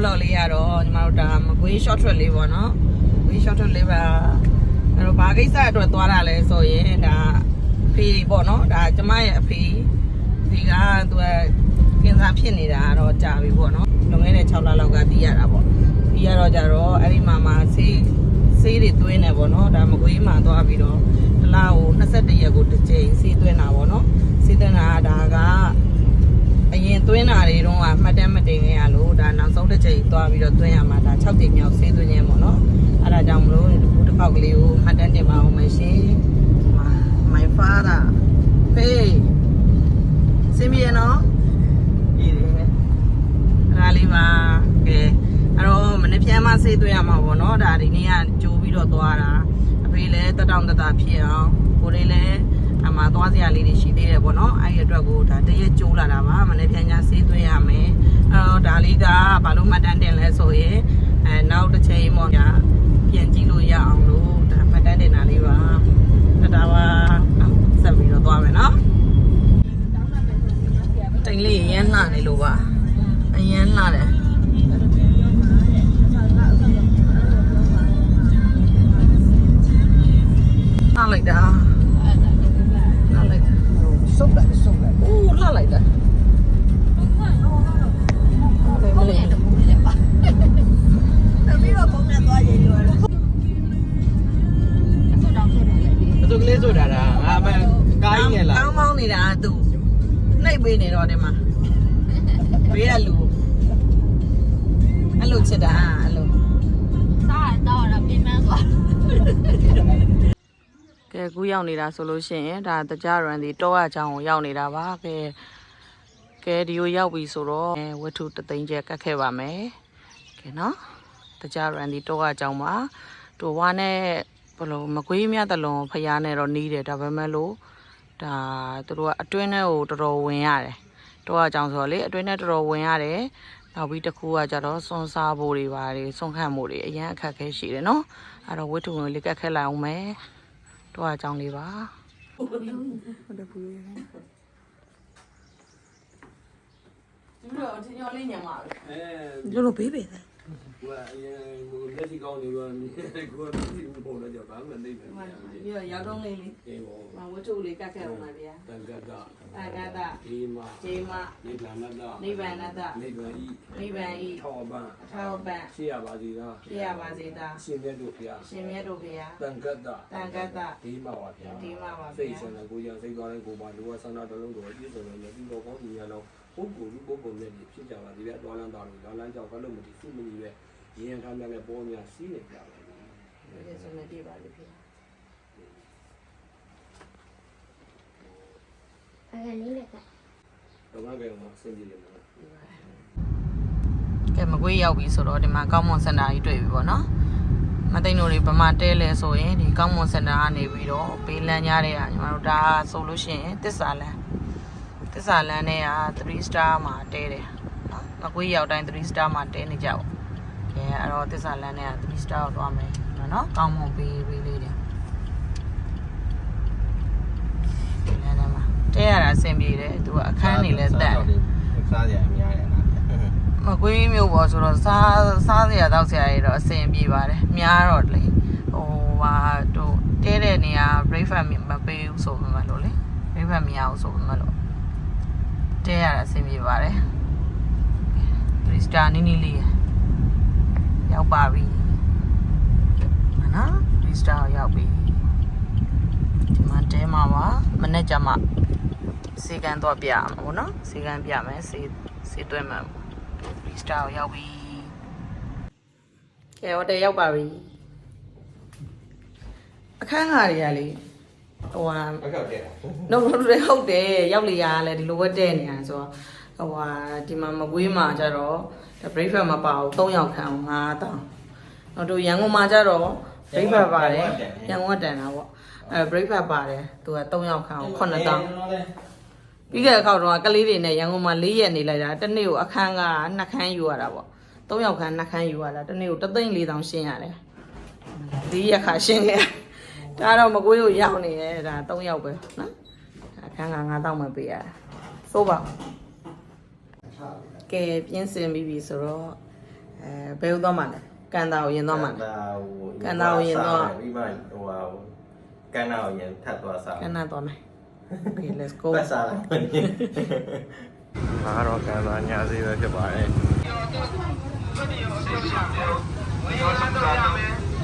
vlog လေးရတော့ညီမတို့ဒါမကွေး short trip လေးပေါ့နော်မကွေး short trip လေးပါအဲ့တော့ဘာကိစ္စအတွက်သွားတာလဲဆိုရင်ဒါအဖေပေါ့နော်ဒါကျမရဲ့အဖေဒီကသူကကင်ဆာဖြစ်နေတာတော့ကြာပြီပေါ့နော်လွန်ခဲ့တဲ့6လလောက်ကသိရတာပေါ့ပြီးရတော့ကြတော့အဲ့ဒီမှာမှာဆေးဆေးတွေသွင်းနေပေါ့နော်ဒါမကွေးမှာသွားပြီးတော့တစ်လားကို21ရက်ကိုတစ်ကြိမ်ဆေးသွင်းတာပေါ့နော်ဆေးသွင်းတာကဒါက အရင်သွင်းတာတွေတော့မှတ်တမ်းမတင်ခဲ့ရလို့ဒါနောက်ဆုံးတစ်ချိန်သွားပြီးတော့သွင်းရမှာဒါ6ကြိမ်မြောက်ဆေးသွင်းခြင်းပေါ့နော်အဲ့ဒါကြောင့်မလို့ဒီတစ်ခေါက်ကလေးကိုမှတ်တမ်းတင်ပါအောင်မရှင် my father hey စင်ပြေနော်ဒီလေအဲ့ဒါလေးပါကဲအဲ့တော့မနေ့ပြန်မှဆေးသွင်းရမှာပေါ့နော်ဒါဒီနေ့ကကြိုးပြီးတော့သွားတာအဖေလည်းတက်တောင့်တတဖြစ်အောင်ကိုလေးလည်း အမှသွားစရာလေးတွေရှိသေးတယ်ပေါ့နော်အဲ့ဒီအတွက်ကိုဒါတရက်ကျိုးလာတာပါမနေ့ပြန်ညာဆေးသွင်းရမယ်အဲ့တော့ဒါလေးကဘာလို့မှတ်တမ်းတင်လဲဆိုရင်အဲနောက်တစ်ချိန်ပေါ့ညာပြန်ကြည့်လို့ရအောင်လို့ဒါမှတ်တမ်းတင်တာလေးပါဒါပါဆက်ပြီးတော့သွားမယ်နော်တိန်လေးရမ်းလှနေလို့ပါအရမ်းလှတယ်လှလိုက်တာလှလိုက်တာ စုပ်လိုက်စုပ်လိုက် Oeh, la လိုက်တာဘယ်မလဲတမီးတော့ပုံနဲ့သွားရင်လို့ဘယ်သူကလေးဆိုတာလားငါအမှန်ကားကြီးနဲ့လားကောင်းမောင်းနေတာကသူနှိပ်ပေးနေတော့ဒီမှာဘေးကလူအဲ့လိုချစ်တာအဲ့လို စားတော့တော့ပြင်မှန်းသွား ကဲကူရောက်နေတာဆိုလို့ရှိရင်ဒါတကြရန်ဒီတောအချောင်းကိုရောက်နေတာပါကဲကဲဒီကိုရောက်ပြီဆိုတော့အဲဝတ္ထုတသိန်းကျက်ကတ်ခဲ့ပါမယ်ကဲနော်တကြရန်ဒီတောအချောင်းမှာတို့ဝါနဲ့ဘယ်လိုမကွေးမြတ်တလုံးဖျားနဲ့တော့နီးတယ်ဒါပေမဲ့လို့ဒါသူတို့ကအတွင်းထဲကိုတော်တော်ဝင်ရတယ်တောအချောင်းဆိုတော့လေအတွင်းထဲတော်တော်ဝင်ရတယ်နောက်ပြီးတစ်ခုကကြတော့စွန်စားဖို့တွေပါတယ်စွန်ခန့်ဖို့တွေအရင်အခက်ခဲရှိတယ်နော်အဲ့တော့ဝတ္ထုဝင်လေးကတ်ခဲ့လိုက်အောင်မယ် တော့အကြောင်းလေးပါဟုတ်တယ်ဘူးရယ်ဒီတော့ဒီညလေးညမှာပဲအဲလို့လို့ဘေးဘေးသား ဟိုအရင်ဟိုလက်ရှိကောင်းနေတော့ကိုယ်ကဒီပုံတော့ကြောက်ဘာမှမသိဘူးဒီတော့ရောက်တော့လေးလေးအေးဘောမဝတ္ထုလေးကတ်ခဲ့အောင်ပါဗျာတန်ကတအာဂတဒီမာဂျေမနိဗ္ဗာန်တနိဗ္ဗာန်တနိဗ္ဗာန်ဤနိဗ္ဗာန်ဤထောပံအထောက်ပံ့ရှိရပါစေသာပြရပါစေသာရှင်မြတ်တို့ဖျားရှင်မြတ်တို့ဗျာတန်ကတတန်ကတဒီမာပါဗျာဒီမှာပါစိတ်ဗျာဆန္ဒကိုရစိတ်သွားတဲ့ကိုပါလူဝဆန္ဒတစ်လုံးကိုအပြည့်စုံနဲ့ဒီလိုကောင်းကြီးရတော့ ပုဂ္ဂိုလ်လူပုဂ္ဂိုလ်နဲ့ဖြစ်ကြပါဒီပြတော်လန်းတော်လို့လာလန်းကြောက်ကလို့မတည်စုမညီပဲရင်ထားများနဲ့ပေါ်များစီးနေကြပါဒီစနေပြပါလိမ့်ဗျာအဲဒီလေးကတော့ငါကလည်းဆင်ပြေတယ်နော်ကဲမကွေးရောက်ပြီဆိုတော့ဒီမှာကောင်းမွန်စင်တာကြီးတွေ့ပြီပေါ့နော်မသိန်းတို့တွေဗမာတဲလဲဆိုရင်ဒီကောင်းမွန်စင်တာကနေပြီးတော့ဘေးလန်းကြားတဲ့ကညီမတို့ဒါဆိုလို့ရှိရင်တစ္ဆာလန်း တစ္ဆာလန်းနဲ့က3 star မှာတဲတယ်နော်မကွေးရောက်တိုင်း3 star မှာတဲနေကြပါကဲအဲ့တော့တစ္ဆာလန်းနဲ့က3 star ကိုသွားမယ်နော်ကောင်းမွန်ဘေးဘေးလေးတွေဒီလမ်းထဲမှာတဲရတာအဆင်ပြေတယ်သူကအခန်းနေလဲတက်တယ်စားကြရအများရနာမကွေးမျိုးပေါ့ဆိုတော့စားစားစရာတောက်စရာတွေတော့အဆင်ပြေပါတယ်များတော့လေဟိုဟာတို့တဲတဲ့နေရာ breakfast မပေးဘူးဆိုမှမလို့လေ breakfast မရဘူးဆိုမှမလို့ တဲရတာအဆင်ပြေပါတယ်ခရစ်စတာနီနီလေးရောက်ပါပြီမနော်ခရစ်စတာရောက်ပြီဒီမှာတဲမှာပါမနေ့ကျမှစေကန်တော့ပြရမှာပေါ့နော်စေကန်ပြမယ်စေစေသွင်းမှာပေါ့ free star ကိုရောက်ပြီကဲဟိုတည်းရောက်ပါပြီအခန်းကားတွေကလေ ဟိုဟာဟုတ်ကဲ့တဲ့တော့ဟုတ်တယ်ဟုတ်တယ်ရောက်လေရလဲဒီလိုပဲတဲ့နေတာဆိုတော့ဟိုဟာဒီမှာမကွေးမှာကြတော့ဒါ breakfast မပါဘူး3ယောက်ခံအောင်9000တော့တို့ရန်ကုန်မှာကြတော့ breakfast ပါတယ်ရန်ကုန်ကတန်တာပေါ့အဲ breakfast ပါတယ်သူက3ယောက်ခံအောင်9000ပြီးခဲ့တဲ့အခေါက်တော့ကလေးတွေနဲ့ရန်ကုန်မှာ၄ရက်နေလိုက်တာတစ်နေ့ကိုအခန်းကနှစ်ခန်းယူရတာပေါ့၃ယောက်ခန်းနှစ်ခန်းယူရတာတစ်နေ့ကိုတသိန်း၄000ရှင်းရတယ်၄ရက်ခါရှင်းခဲ့ ဒါတော့မကွေးကိုရောက်နေတယ်ဒါ၃ယောက်ပဲနော်ဒါအခန်းက9000မှပေးရတာစိုးပါကဲပြင်းစင်ပြီးပြီဆိုတော့အဲဘယ်ဦးသွားမှလဲကန်တာကိုရင်သွားမှလဲကန်တာကိုရင်တော့ပြီးမှဟိုဟာကန်တာကိုရင်ထပ်သွားစားကန်တာသွားမယ် Okay let's go ပတ်စားလိုက်ဒါကတော့ကန်တာညာစီပဲဖြစ်ပါတယ်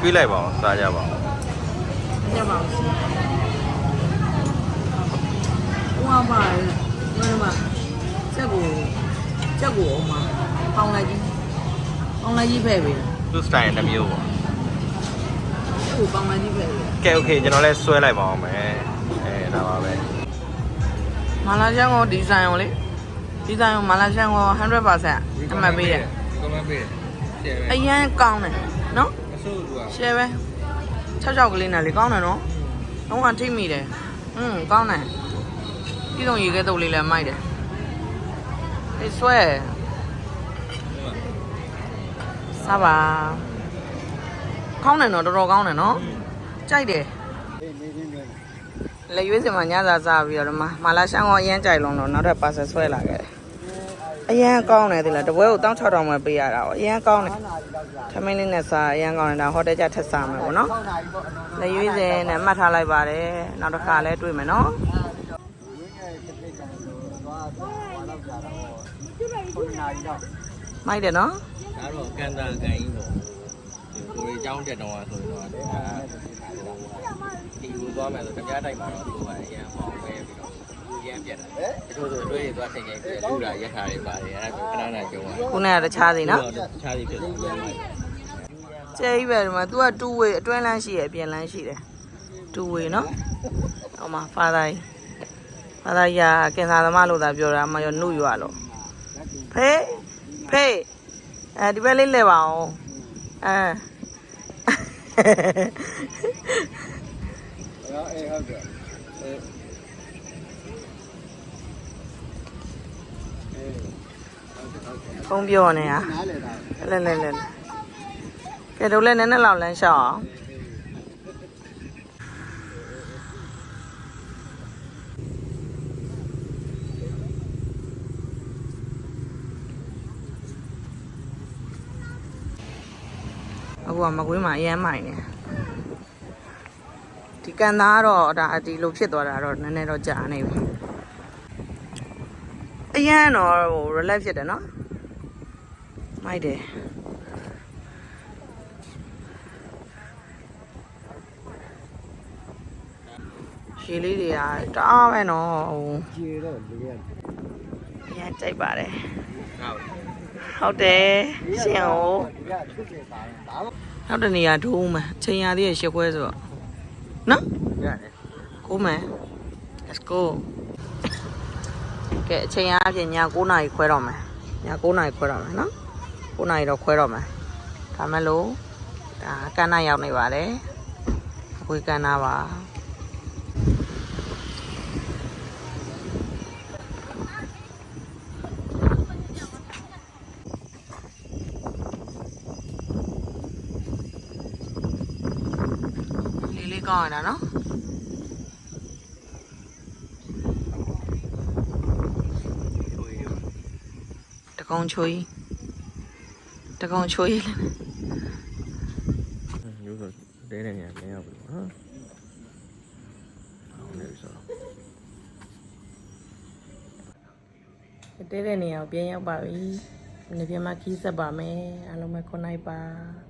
တွေးလိုက်ပါအောင်စားကြပါအောင်မကြပါဘူးဟိုမှာပါဘယ်မှာချက်ကိုချက်ကိုအောင်မှာပေါင်လိုက်ကြီးပေါင်လိုက်ကြီးဖဲ့ပြီသူ့ style တစ်မျိုးပေါ့ကိုပေါင်လိုက်ကြီးဖဲ့ပြီကဲ okay ကျွန်တော်လည်းဆွဲလိုက်ပါအောင်မယ်အဲဒါပါပဲမလာရှန်ကိုဒီဇိုင်ကိုလေဒီဇိုင်ကိုမလာရှန်ကို100%အမှတ်ပေးတယ်အမှတ်ပေးတယ်အရန်ကောင်းတယ်နော် မဆိုးဘူးရှယ်ပဲ6 6ကလေးနဲ့လေကောင်းတယ်နော်တော့ကထိမိတယ်อืมကောင်းတယ်ပြီးတော့ရေခဲတုပ်လေးလည်းမိုက်တယ်အေးဆွဲစားပါကောင်းတယ်နော်တော်တော်ကောင်းတယ်နော်ကြိုက်တယ်အေးနေနေနေလက်ရွေးစင်မှာညစာစားပြီးတော့ဒီမှာမာလာရှန်ကိုအရန်ကြိုက်လုံးတော့နောက်ထပ်ပါဆယ်ဆွဲလာခဲ့တယ် အရန်ကောင်းတယ်ဒီလားတပွဲကို1600ပဲပေးရတာ哦အရန်ကောင်းတယ်ခဏနာရီလောက်ကြာထမင်းလေးနဲ့စားအရန်ကောင်းတယ်ဒါဟိုတယ်ကျထက်စားမယ်ပေါ့နော်6နာရီပေါ့အနော်လက်ရွေးစင်နဲ့မှတ်ထားလိုက်ပါတယ်နောက်တစ်ခါလဲတွေ့မယ်နော်ဝင်းရဲ့တစ်ပိတ်ကန်လို့သွားသွားတော့ကြာတော့9နာရီတော့မိုက်တယ်နော်ဒါတော့ကန်တာကန်ကြီးပေါ့ကိုရီចောင်းတက်တော့ဆိုတော့ဒါဒီလိုသွားမယ်ဆိုတရားတိုက်မှာတော့သူကအရန်ပေါင်းပဲပြီးတော့ ရန်ပြက်တာတချို့ဆိုတွေးသွားချိန်ချိန်ပြက်လူတာရက်ခါတွေပါတယ်အဲ့ဒါခဏခဏကြုံရတယ်ခုနကတခြားစီနော်တခြားစီဖြစ်သွားတယ်ကျဲကြီးပဲဒီမှာ तू က2 way အတွင်းလမ်းရှိရအပြင်လမ်းရှိတယ်2 way နော်ဟောမှာ father ကြီး father ကြီးကကင်ဆာသမားလို့သာပြောတာအမရောနှုတ်ရွာလို့ဖေးဖေးအဲဒီဘက်လေးလဲပါအောင်အဲရောအေးဟုတ်ကဲ့ ဖုံးပြောနေတာနားလေတာလဲလဲလဲကဲတော့လဲနည်းနည်းလောက်လမ်းလျှောက်အောင်အခုကမကွေးမှာအရမ်းမိုင်နေဒီကန်သားကတော့ဒါဒီလိုဖြစ်သွားတာတော့နည်းနည်းတော့ကြာနေပြီအရန်တော့ဟို relax ဖြစ်တယ်နော် မိုက်တယ်ရှည်လေးတွေကတအားပဲနော်ဟိုကြေတော့လေရအရန်ကြိုက်ပါတယ်ဟုတ်ဟုတ်တယ်ရှင်ဟိုဒီကဖြစ်ဖြစ်ပါဒါတော့နောက်တနေရာဒိုးမှာချိန်ရသေးရရှစ်ခွဲဆိုတော့နော်ရတယ်ကိုမယ် let's go ကဲအချိန်အားဖြင့်ည9နာရီခွဲတော့မယ်ည9နာရီခွဲတော့မယ်နော် 9နာရီတော့ခွဲတော့မယ်ဒါမဲ့လို့ဒါကန်းနာရောက်နေပါတယ်အခွေကန်းနာပါလေးလေးကောင်းရတာနော်တကုံချွေး တကုံချွေးလည်းရိုးဆိုတဲတဲ့နေရာပြန်ရောက်ပြီနော်ဟုတ်နေပြီဆိုတော့တဲတဲ့နေရာကိုပြန်ရောက်ပါပြီ။ဒီပြန်မှခီးဆက်ပါမယ်။အားလုံးပဲခွန်နိုင်ပါ။